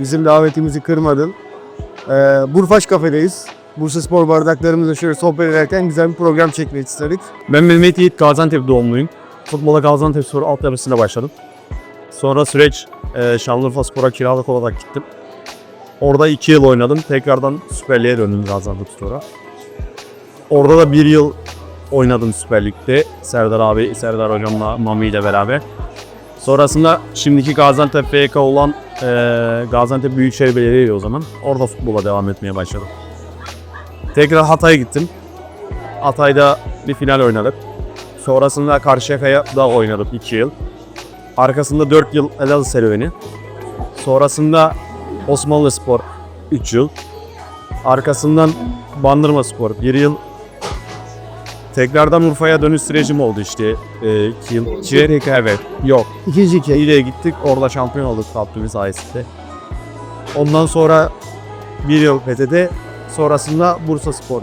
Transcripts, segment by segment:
Bizim davetimizi kırmadın. Ee, Burfaş kafedeyiz. Bursa Spor bardaklarımızla şöyle sohbet ederken güzel bir program çekmek istedik. Ben Mehmet Yiğit Gaziantep doğumluyum. Futbola Gaziantep Spor altyapısında başladım. Sonra süreç e, Şanlıurfa Spor'a kiralık olarak gittim. Orada 2 yıl oynadım. Tekrardan Süper Lig'e döndüm Gaziantep Spor'a. Orada da bir yıl oynadım Süper Lig'de. Serdar abi, Serdar hocamla, Mami ile beraber. Sonrasında şimdiki Gaziantep FK olan e, Gaziantep Büyükşehir Belediye'yi o zaman. Orada futbola devam etmeye başladım. Tekrar Hatay'a gittim. Hatay'da bir final oynadık. Sonrasında Karşıyaka'ya da oynadık 2 yıl. Arkasında 4 yıl Elazığ serüveni. Sonrasında Osmanlı Spor 3 yıl. Arkasından Bandırma Spor 1 yıl. Tekrardan Urfa'ya dönüş sürecim oldu işte 2 yıl. Çeyrek evet. Yok. İkinci kez. İyice gittik orada şampiyon olduk Abdülhamid sayesinde. Ondan sonra bir yıl PT'de sonrasında Bursa Spor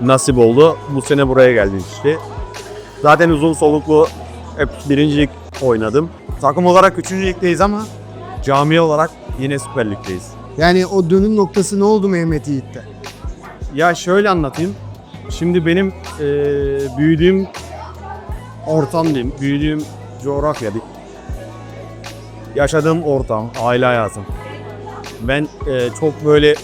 nasip oldu. Bu sene buraya geldik işte. Zaten uzun soluklu hep birincilik oynadım. Takım olarak üçüncü ligdeyiz ama cami olarak yine Süper Lig'deyiz. Yani o dönüm noktası ne oldu Mehmet Yiğit'te? Ya şöyle anlatayım. Şimdi benim eee, büyüdüğüm ortam diyeyim, büyüdüğüm coğrafya. Yaşadığım ortam, aile hayatım. Ben eee, çok böyle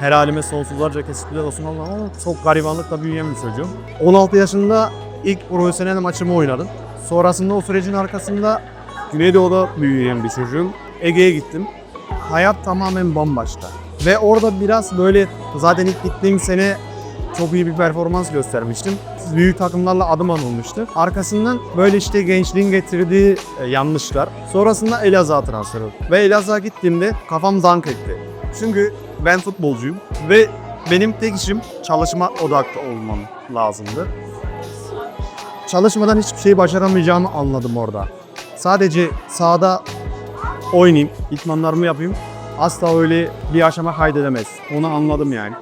her halime sonsuzlarca kesinlikle olsun ama çok garibanlıkla büyüyen bir çocuğum. 16 yaşında ilk profesyonel maçımı oynadım. Sonrasında o sürecin arkasında Güneydoğu'da büyüyen bir çocuğum. Ege'ye gittim. Hayat tamamen bambaşka. Ve orada biraz böyle zaten ilk gittiğim sene çok iyi bir performans göstermiştim. Büyük takımlarla adım anılmıştı. Arkasından böyle işte gençliğin getirdiği e, yanlışlar. Sonrasında Elazığ'a transfer oldum. Ve Elazığ'a gittiğimde kafam dank etti. Çünkü ben futbolcuyum ve benim tek işim çalışma odaklı olmam lazımdı. Çalışmadan hiçbir şeyi başaramayacağımı anladım orada. Sadece sahada oynayayım, itmanlarımı yapayım. Asla öyle bir aşama kaydedemez. Onu anladım yani.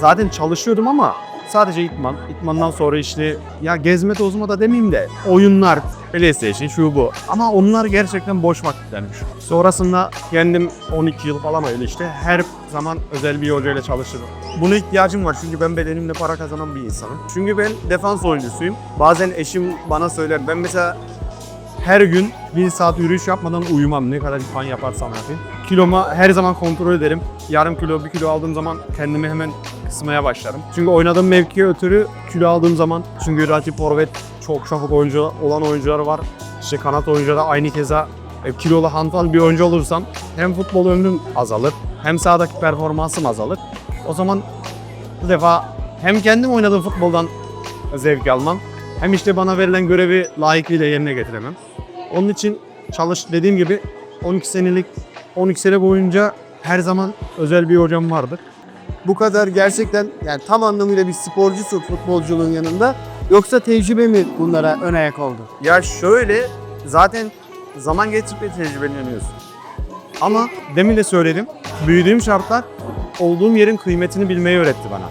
Zaten çalışıyordum ama sadece itman. İtmandan sonra işte ya gezme tozma da demeyeyim de oyunlar, PlayStation şu bu. Ama onlar gerçekten boş vakitlermiş. Sonrasında kendim 12 yıl falan öyle işte her zaman özel bir hocayla çalışırım. Buna ihtiyacım var çünkü ben bedenimle para kazanan bir insanım. Çünkü ben defans oyuncusuyum. Bazen eşim bana söyler ben mesela her gün bir saat yürüyüş yapmadan uyumam. Ne kadar ifan yaparsam yapayım. Kiloma her zaman kontrol ederim. Yarım kilo, bir kilo aldığım zaman kendimi hemen kısmaya başlarım. Çünkü oynadığım mevkiye ötürü kilo aldığım zaman çünkü rakip forvet çok çabuk oyuncu olan oyuncular var. İşte kanat oyuncuları da aynı keza e, kilolu hantal bir oyuncu olursam hem futbol ömrüm azalır hem sahadaki performansım azalır. O zaman bu defa hem kendim oynadığım futboldan zevk almam hem işte bana verilen görevi layıkıyla yerine getiremem. Onun için çalış dediğim gibi 12 senelik 12 sene boyunca her zaman özel bir hocam vardı. Bu kadar gerçekten yani tam anlamıyla bir sporcusun futbolculuğun yanında. Yoksa tecrübe mi bunlara ön ayak oldu? Ya şöyle zaten zaman geçtikçe tecrübeleniyorsun. Ama demin de söyledim. Büyüdüğüm şartlar olduğum yerin kıymetini bilmeyi öğretti bana.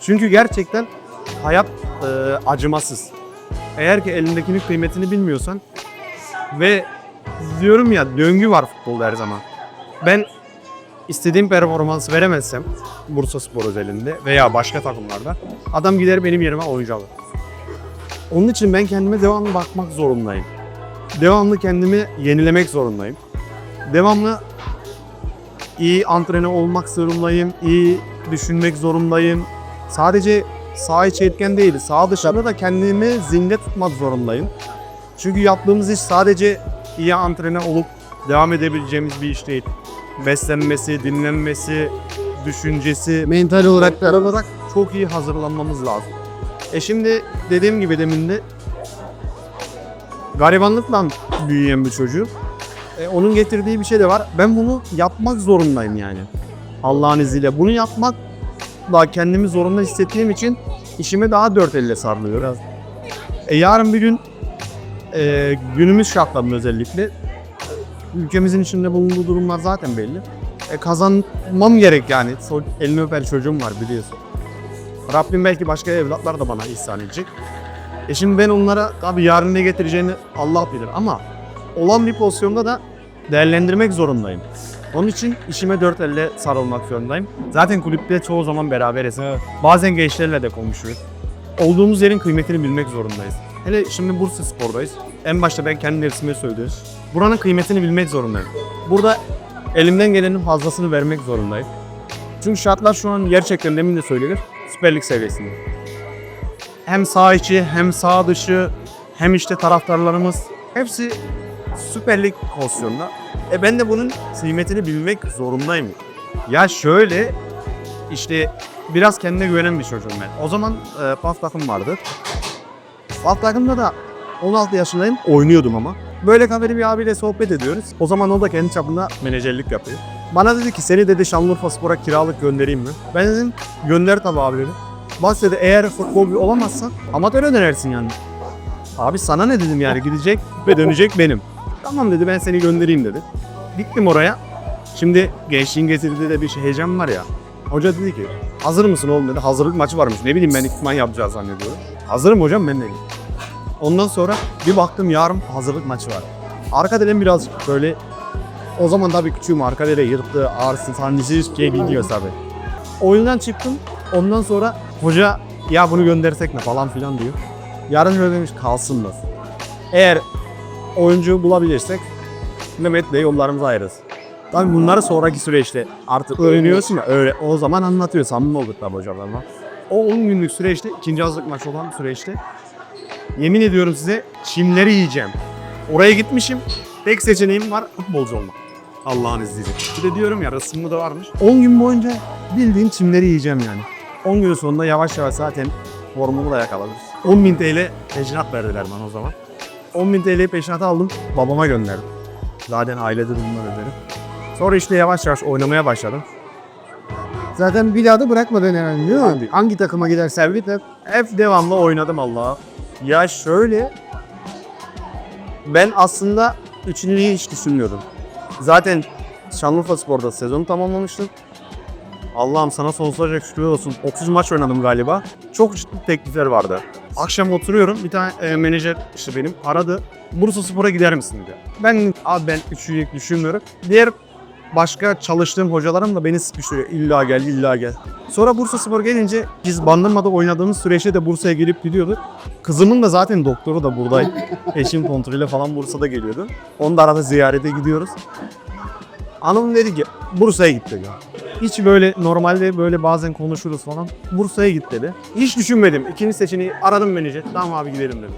Çünkü gerçekten hayat e, acımasız. Eğer ki elindekinin kıymetini bilmiyorsan ve diyorum ya döngü var futbolda her zaman. Ben istediğim performans veremezsem Bursa Spor özelinde veya başka takımlarda adam gider benim yerime oyuncu alır. Onun için ben kendime devamlı bakmak zorundayım. Devamlı kendimi yenilemek zorundayım. Devamlı iyi antrene olmak zorundayım, iyi düşünmek zorundayım. Sadece sağ içi etken değil, sağ dışında da kendimi zinde tutmak zorundayım. Çünkü yaptığımız iş sadece iyi antrene olup devam edebileceğimiz bir iş değil. Beslenmesi, dinlenmesi, düşüncesi, Mental olarak da olarak çok iyi hazırlanmamız lazım. E şimdi dediğim gibi demin de garibanlıkla büyüyen bir çocuk. E onun getirdiği bir şey de var. Ben bunu yapmak zorundayım yani. Allah'ın izniyle. Bunu yapmakla kendimi zorunda hissettiğim için işime daha dört elle sarılıyorum. E yarın bir gün e, günümüz şartlarında özellikle ülkemizin içinde bulunduğu durumlar zaten belli. E, kazanmam gerek yani. So- Elini öper çocuğum var biliyorsun. Rabbim belki başka evlatlar da bana ihsan edecek. E şimdi ben onlara tabii yarın ne getireceğini Allah bilir ama olan bir pozisyonda da değerlendirmek zorundayım. Onun için işime dört elle sarılmak zorundayım. Zaten kulüpte çoğu zaman beraberiz. Bazen gençlerle de konuşuyoruz. Olduğumuz yerin kıymetini bilmek zorundayız. Hele şimdi Bursa Spor'dayız. En başta ben kendi nefsime söylüyorum. Buranın kıymetini bilmek zorundayım. Burada elimden gelenin fazlasını vermek zorundayım. Çünkü şartlar şu an gerçekten demin de söylenir. Süper Lig seviyesinde. Hem sağ içi hem sağ dışı hem işte taraftarlarımız hepsi Süper Lig pozisyonunda. E ben de bunun kıymetini bilmek zorundayım. Ya şöyle işte biraz kendine güvenen bir çocuğum ben. O zaman e, PAF takım vardı. PAF takımda da 16 yaşındayım. Oynuyordum ama. Böyle haberi bir abiyle sohbet ediyoruz. O zaman o da kendi çapında menajerlik yapıyor. Bana dedi ki seni dedi Şanlıurfa Spor'a kiralık göndereyim mi? Ben dedim gönder tabii abi dedi. Bak dedi eğer futbol olamazsan amatöre dönersin yani. Abi sana ne dedim yani gidecek ve dönecek benim. Tamam dedi ben seni göndereyim dedi. Gittim oraya. Şimdi gençliğin getirdiği de bir şey heyecan var ya. Hoca dedi ki hazır mısın oğlum dedi. Hazırlık maçı varmış. Ne bileyim ben ikman yapacağız zannediyorum. Hazırım hocam ben de. Ondan sonra bir baktım yarın hazırlık maçı var. Arka dilim birazcık böyle o zaman tabii küçüğüm arka dile yırttı, ağrısın falan hiç şey bilmiyoruz tabii. Oyundan çıktım. Ondan sonra hoca ya bunu göndersek ne falan filan diyor. Yarın şöyle demiş kalsınlar. Eğer oyuncu bulabilirsek Mehmet'le yollarımızı ayırırız. Tabii bunları sonraki süreçte artık öğreniyorsun ya öyle o zaman anlatıyor samimi olduk tabii hocalarla. O 10 günlük süreçte ikinci hazırlık maçı olan süreçte yemin ediyorum size çimleri yiyeceğim. Oraya gitmişim tek seçeneğim var futbolcu olmak. Allah'ın izniyle. Bir de diyorum ya rısımlı da varmış. 10 gün boyunca bildiğin çimleri yiyeceğim yani. 10 gün sonunda yavaş yavaş zaten formumu da yakaladım. 10.000 TL peşinat verdiler bana o zaman. 10.000 TL peşinatı aldım babama gönderdim. Zaten aile durumundan öderim. Sonra işte yavaş yavaş oynamaya başladım. Zaten bir daha da bırakmadın herhalde değil mi? Hangi takıma gidersen git hep Hep devamlı oynadım Allah'a. Ya şöyle ben aslında üçüncüyü hiç düşünmüyordum. Zaten Şanlıurfa Spor'da sezonu tamamlamıştım. Allah'ım sana sonsuzca şükür olsun. 30 maç oynadım galiba. Çok ciddi teklifler vardı. Akşam oturuyorum bir tane e, menajer işte benim aradı. Bursa Spor'a gider misin diyor. Ben abi ben üçüncüyü düşünmüyorum. Diğer başka çalıştığım hocalarım da beni sıkıştırıyor. İlla gel, illa gel. Sonra Bursa Spor gelince biz Bandırma'da oynadığımız süreçte de Bursa'ya gelip gidiyorduk. Kızımın da zaten doktoru da buradaydı. Eşim kontrole falan Bursa'da geliyordu. Onu da arada ziyarete gidiyoruz. Hanım dedi ki Bursa'ya git dedi. Hiç böyle normalde böyle bazen konuşuruz falan. Bursa'ya git dedi. Hiç düşünmedim. İkinci seçeneği aradım menajer. Tamam abi gidelim dedim.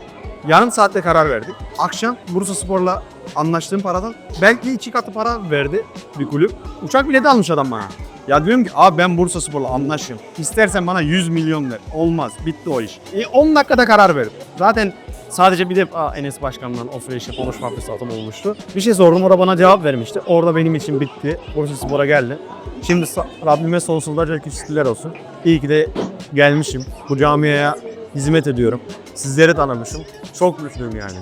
Yarım saatte karar verdik. Akşam Bursa Spor'la anlaştığım paradan belki iki katı para verdi bir kulüp. Uçak bileti almış adam bana. Ya diyorum ki abi ben Bursa Spor'la anlaşayım. İstersen bana 100 milyon ver. Olmaz. Bitti o iş. E, 10 dakikada karar verdim. Zaten sadece bir de Aa, Enes Başkan'la o süreçte konuşma fırsatım olmuştu. Bir şey sordum o da bana cevap vermişti. Orada benim için bitti. Bursa Spor'a geldi. Şimdi Rabbime sonsuzlarca küçükler olsun. İyi ki de gelmişim. Bu camiaya hizmet ediyorum. Sizleri tanımışım. Çok mutluyum yani.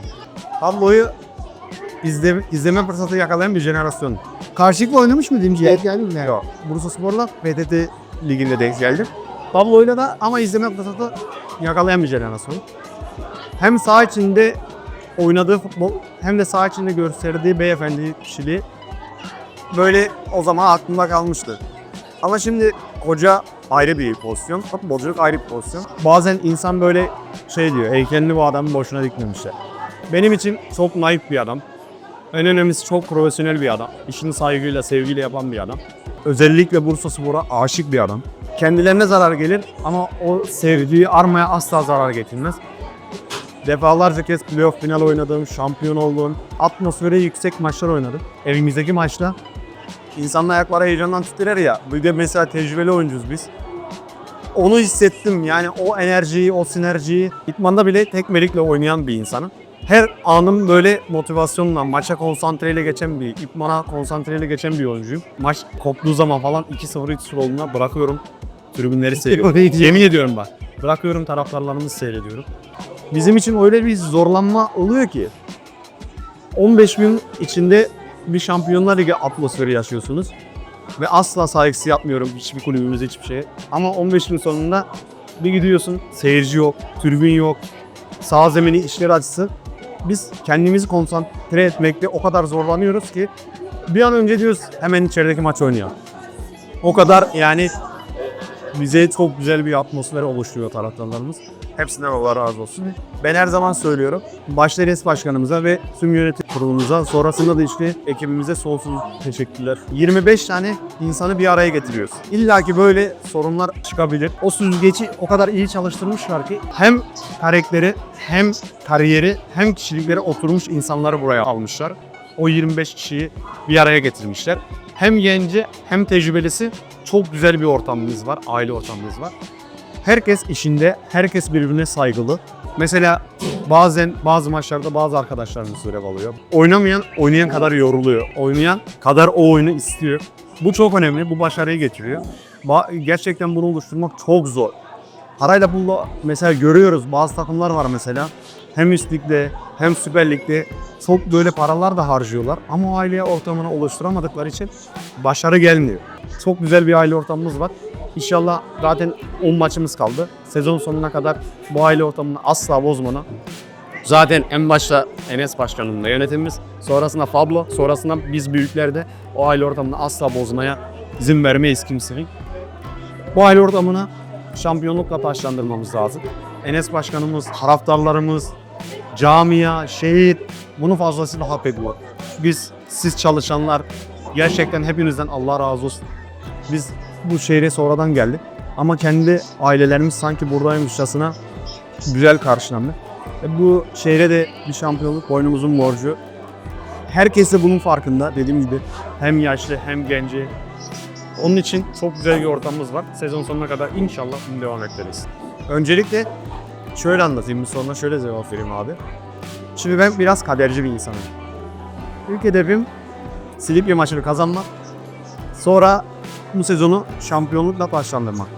Tabloyu izle, izleme fırsatı yakalayan bir jenerasyon. Karşılıklı oynamış mı diyeyim Cihat geldi mi? Yani? Yok. Bursa Spor'la PTT liginde denk geldim. Tabloyla da ama izleme fırsatı yakalayan bir jenerasyon. Hem saha içinde oynadığı futbol hem de saha içinde gösterdiği beyefendi kişiliği böyle o zaman aklımda kalmıştı. Ama şimdi hoca ayrı bir pozisyon, futbolculuk ayrı bir pozisyon. Bazen insan böyle şey diyor, heykelini bu adamın boşuna dikmemişler. Benim için çok naif bir adam. En önemlisi çok profesyonel bir adam. İşini saygıyla, sevgiyle yapan bir adam. Özellikle Bursa Spor'a aşık bir adam. Kendilerine zarar gelir ama o sevdiği armaya asla zarar getirmez. Defalarca kez playoff final oynadım, şampiyon oldum. Atmosferi yüksek maçlar oynadım. Evimizdeki maçta insanın ayakları heyecandan titrer ya. Bir de mesela tecrübeli oyuncuyuz biz. Onu hissettim yani o enerjiyi, o sinerjiyi. İtmanda bile tekmelikle oynayan bir insanım. Her anım böyle motivasyonla, maça konsantreyle geçen bir, itmana konsantreyle geçen bir oyuncuyum. Maç koptuğu zaman falan 2-0 3-0 olduğunda bırakıyorum. Tribünleri seviyorum. Yemin ediyorum bak. Bırakıyorum taraftarlarımızı seyrediyorum. Bizim için öyle bir zorlanma oluyor ki 15 gün içinde bir Şampiyonlar Ligi atmosferi yaşıyorsunuz. Ve asla saygısı yapmıyorum hiçbir kulübümüze hiçbir şeye. Ama 15 gün sonunda bir gidiyorsun seyirci yok, tribün yok, sağ zemini işler açısı. Biz kendimizi konsantre etmekte o kadar zorlanıyoruz ki Bir an önce diyoruz hemen içerideki maç oynayalım. O kadar yani bize çok güzel bir atmosfer oluşturuyor taraftarlarımız. Hepsinden Allah razı olsun. Ben her zaman söylüyorum. Başta Enes Başkanımıza ve tüm yönetim kurulumuza, sonrasında da işte ekibimize sonsuz teşekkürler. 25 tane insanı bir araya getiriyoruz. İlla ki böyle sorunlar çıkabilir. O süzgeci o kadar iyi çalıştırmışlar ki hem karakteri hem kariyeri hem kişilikleri oturmuş insanları buraya almışlar. O 25 kişiyi bir araya getirmişler. Hem genci hem tecrübelisi çok güzel bir ortamımız var, aile ortamımız var. Herkes işinde, herkes birbirine saygılı. Mesela bazen bazı maçlarda bazı arkadaşlarımız görev alıyor. Oynamayan oynayan kadar yoruluyor. Oynayan kadar o oyunu istiyor. Bu çok önemli. Bu başarıyı getiriyor. Ba- gerçekten bunu oluşturmak çok zor. Parayla pulla mesela görüyoruz bazı takımlar var mesela. Hem üst ligde hem süper ligde çok böyle paralar da harcıyorlar. Ama o aile ortamını oluşturamadıkları için başarı gelmiyor. Çok güzel bir aile ortamımız var. İnşallah zaten 10 maçımız kaldı. Sezon sonuna kadar bu aile ortamını asla bozmadan Zaten en başta Enes Başkanım'la yönetimimiz, sonrasında Fablo, sonrasında biz büyükler de o aile ortamını asla bozmaya izin vermeyiz kimsenin. Bu aile ortamını şampiyonlukla taşlandırmamız lazım. Enes Başkanımız, taraftarlarımız, camia, şehir bunu fazlasıyla hak ediyor. Biz, siz çalışanlar gerçekten hepinizden Allah razı olsun. Biz bu şehre sonradan geldik ama kendi ailelerimiz sanki buradaymışçasına güzel karşılandı. E, Bu şehre de bir şampiyonluk boynumuzun borcu. Herkes de bunun farkında dediğim gibi. Hem yaşlı hem genci. Onun için çok güzel bir ortamımız var. Sezon sonuna kadar inşallah bunu devam ederiz. Öncelikle şöyle anlatayım, bir sonra şöyle cevap vereyim abi. Şimdi ben biraz kaderci bir insanım. İlk hedefim Silipya maçını kazanmak. Sonra bu sezonu şampiyonlukla başlandırmak.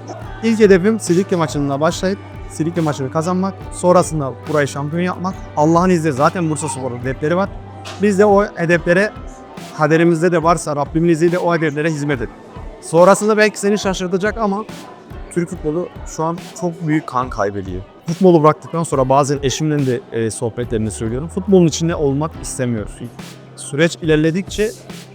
İlk hedefim Silipya maçında başlayıp Silipya maçını kazanmak. Sonrasında burayı şampiyon yapmak. Allah'ın izniyle zaten Bursa Spor'un hedefleri var. Biz de o hedeflere kaderimizde de varsa Rabbimin izniyle o hedeflere hizmet et. Sonrasında belki seni şaşırtacak ama Türk futbolu şu an çok büyük kan kaybediyor. Futbolu bıraktıktan sonra bazen eşimle de e, sohbetlerini söylüyorum. Futbolun içinde olmak istemiyoruz. Süreç ilerledikçe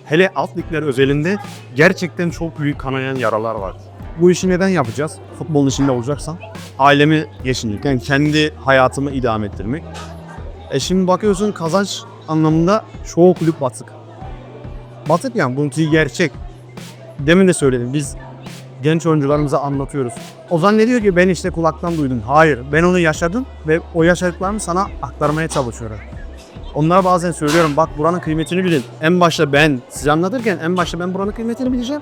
hele alt ligler özelinde gerçekten çok büyük kanayan yaralar var. Bu işi neden yapacağız? Futbolun içinde olacaksam ailemi geçindirmek, yani kendi hayatımı idame ettirmek. E şimdi bakıyorsun kazanç anlamında çoğu kulüp batık. Batık yani bunun gerçek. Demin de söyledim biz genç oyuncularımıza anlatıyoruz. Ozan ne diyor ki ben işte kulaktan duydum. Hayır ben onu yaşadım ve o yaşadıklarımı sana aktarmaya çalışıyorum. Onlara bazen söylüyorum bak buranın kıymetini bilin. En başta ben size anlatırken en başta ben buranın kıymetini bileceğim.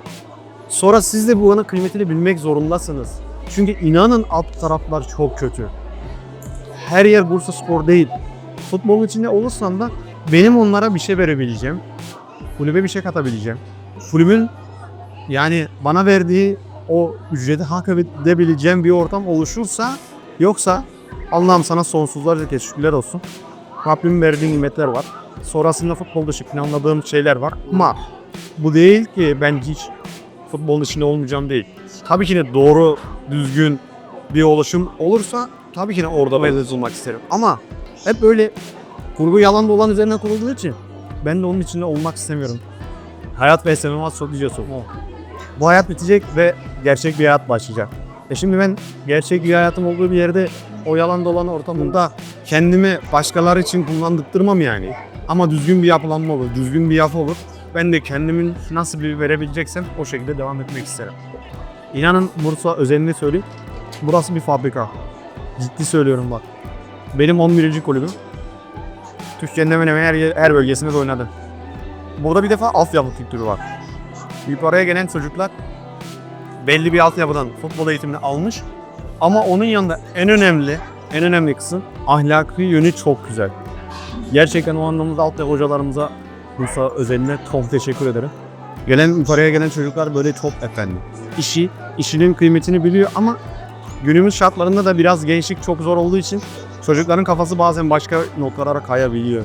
Sonra siz de buranın kıymetini bilmek zorundasınız. Çünkü inanın alt taraflar çok kötü. Her yer Bursa Spor değil. Futbolun içinde olursan da benim onlara bir şey verebileceğim. Kulübe bir şey katabileceğim. Kulübün yani bana verdiği o ücreti hak edebileceğim bir ortam oluşursa yoksa Allah'ım sana sonsuzlarca teşekkürler olsun. Rabbimin verdiği nimetler var. Sonrasında futbol dışı planladığım şeyler var. Ama bu değil ki ben hiç futbolun içinde olmayacağım değil. Tabii ki de doğru, düzgün bir oluşum olursa tabii ki de orada ben olmak isterim. Ama hep böyle kurgu yalan dolan üzerine kurulduğu için ben de onun içinde olmak istemiyorum. Hayat ve esnemem az çok diyeceğim. Bu hayat bitecek ve gerçek bir hayat başlayacak. E şimdi ben gerçek bir hayatım olduğu bir yerde o yalan dolan ortamında kendimi başkaları için kullandırtmam yani. Ama düzgün bir yapılanma olur, düzgün bir yapı olur. Ben de kendimin nasıl bir verebileceksem o şekilde devam etmek isterim. İnanın Bursa özelini söyleyeyim. Burası bir fabrika. Ciddi söylüyorum bak. Benim 11. kulübüm. Türkiye'nin hemen hemen her, her bölgesinde de oynadı. Burada bir defa altyapı kültürü var. Yukarıya gelen çocuklar belli bir altyapıdan futbol eğitimini almış. Ama onun yanında en önemli, en önemli kısım ahlaki yönü çok güzel. Gerçekten o anlamda altyapı hocalarımıza Bursa özeline çok teşekkür ederim. Gelen yukarıya gelen çocuklar böyle çok efendi. İşi, işinin kıymetini biliyor ama günümüz şartlarında da biraz gençlik çok zor olduğu için çocukların kafası bazen başka noktalara kayabiliyor.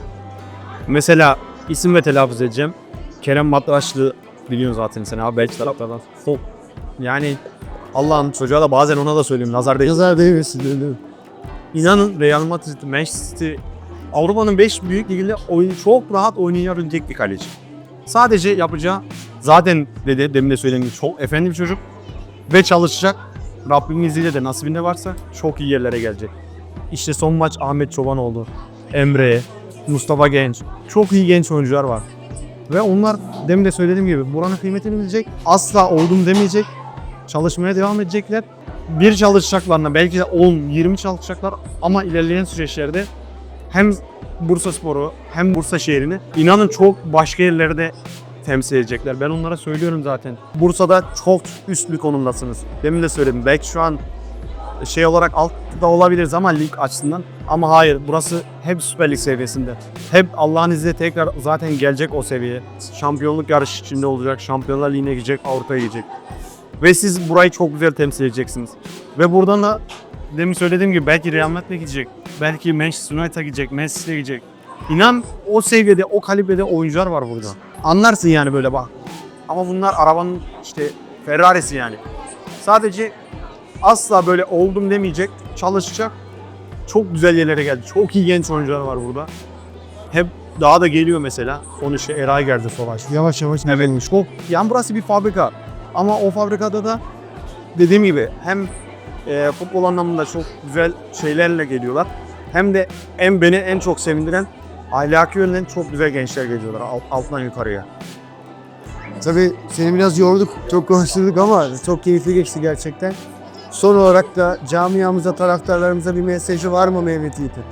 Mesela isim ve telaffuz edeceğim. Kerem Matraşlı biliyorsun zaten sen abi Belçik taraftardan. Sol. Yani Allah'ın çocuğa da bazen ona da söyleyeyim. Nazar değil. Nazar değmesin. İnanın Real Madrid, Manchester City Avrupa'nın 5 büyük liginde oyun çok rahat oynayabilecek bir kaleci. Sadece yapacağı zaten dedi demin de söylediğim gibi çok efendi bir çocuk ve çalışacak. Rabbimin izniyle de nasibinde varsa çok iyi yerlere gelecek. İşte son maç Ahmet Çoban oldu. Emre, Mustafa Genç. Çok iyi genç oyuncular var. Ve onlar demin de söylediğim gibi buranın kıymetini bilecek. Asla oldum demeyecek. Çalışmaya devam edecekler. Bir çalışacaklarına belki de 10-20 çalışacaklar ama ilerleyen süreçlerde hem Bursa Sporu hem Bursa şehrini inanın çok başka yerlerde temsil edecekler. Ben onlara söylüyorum zaten. Bursa'da çok üst bir konumdasınız. Demin de söyledim. Belki şu an şey olarak altta olabiliriz ama lig açısından. Ama hayır burası hep Süper Lig seviyesinde. Hep Allah'ın izniyle tekrar zaten gelecek o seviyeye. Şampiyonluk yarışı içinde olacak. Şampiyonlar Ligi'ne gidecek, Avrupa'ya gidecek. Ve siz burayı çok güzel temsil edeceksiniz. Ve buradan da demin söylediğim gibi belki Real Madrid'e gidecek. Belki Manchester United'a gidecek, Manchester'e gidecek. İnan o seviyede, o kalibrede oyuncular var burada. Anlarsın yani böyle bak. Ama bunlar arabanın işte Ferrari'si yani. Sadece asla böyle oldum demeyecek, çalışacak. Çok güzel yerlere geldi. Çok iyi genç oyuncular var burada. Hep daha da geliyor mesela. İşte Eray geldi Savaş. Yavaş yavaş Evet. Çok, yani burası bir fabrika. Ama o fabrikada da dediğim gibi hem e, futbol anlamında çok güzel şeylerle geliyorlar. Hem de en beni en çok sevindiren ahlaki yönden çok güzel gençler geliyorlar alt- alttan yukarıya. Tabii seni biraz yorduk, çok konuşturduk ama çok keyifli geçti gerçekten. Son olarak da camiamıza, taraftarlarımıza bir mesajı var mı Mehmet Yiğit'in?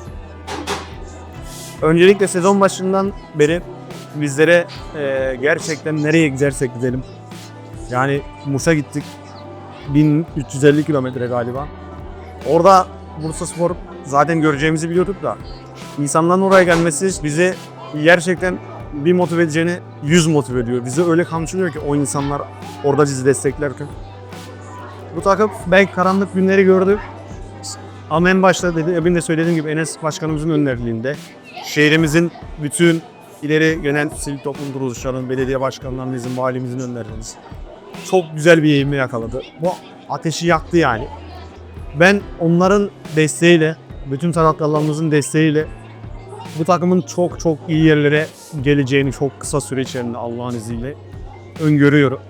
Öncelikle sezon başından beri bizlere e, gerçekten nereye gidersek gidelim. Yani Musa gittik. 1350 kilometre galiba. Orada Bursa Spor zaten göreceğimizi biliyorduk da insanların oraya gelmesi bizi gerçekten bir motive edeceğini 100 motive ediyor. Bizi öyle kamçılıyor ki o insanlar orada bizi desteklerken. Bu takım belki karanlık günleri gördü. Ama en başta dedi, demin de söylediğim gibi Enes Başkanımızın önderliğinde şehrimizin bütün ileri gelen sivil toplum kuruluşlarının, belediye başkanlarının, bizim valimizin önderliğinde çok güzel bir eğimi yakaladı. Bu ateşi yaktı yani. Ben onların desteğiyle, bütün taraftarlarımızın desteğiyle bu takımın çok çok iyi yerlere geleceğini çok kısa süre içerisinde Allah'ın izniyle öngörüyorum.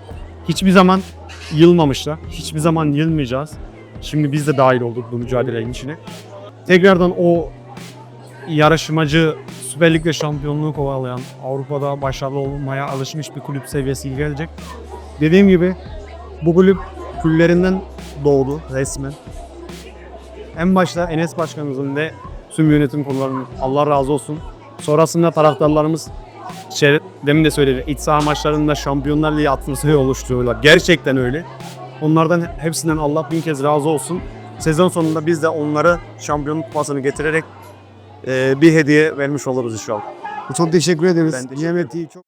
Hiçbir zaman yılmamışlar. Hiçbir zaman yılmayacağız. Şimdi biz de dahil olduk bu mücadelenin içine. Tekrardan o yarışmacı Süper Lig'de şampiyonluğu kovalayan, Avrupa'da başarılı olmaya alışmış bir kulüp seviyesi gelecek. Dediğim gibi bu kulüp küllerinden doğdu resmen. En başta Enes Başkanımızın ve tüm yönetim kurullarının Allah razı olsun. Sonrasında taraftarlarımız demin de söyledi. İç saha maçlarında Şampiyonlar Ligi atmosferi oluşturuyorlar. Gerçekten öyle. Onlardan hepsinden Allah bin kez razı olsun. Sezon sonunda biz de onlara şampiyonluk kupasını getirerek eee, bir hediye vermiş oluruz inşallah. Çok teşekkür ederiz. Ben teşekkür Yiğit çok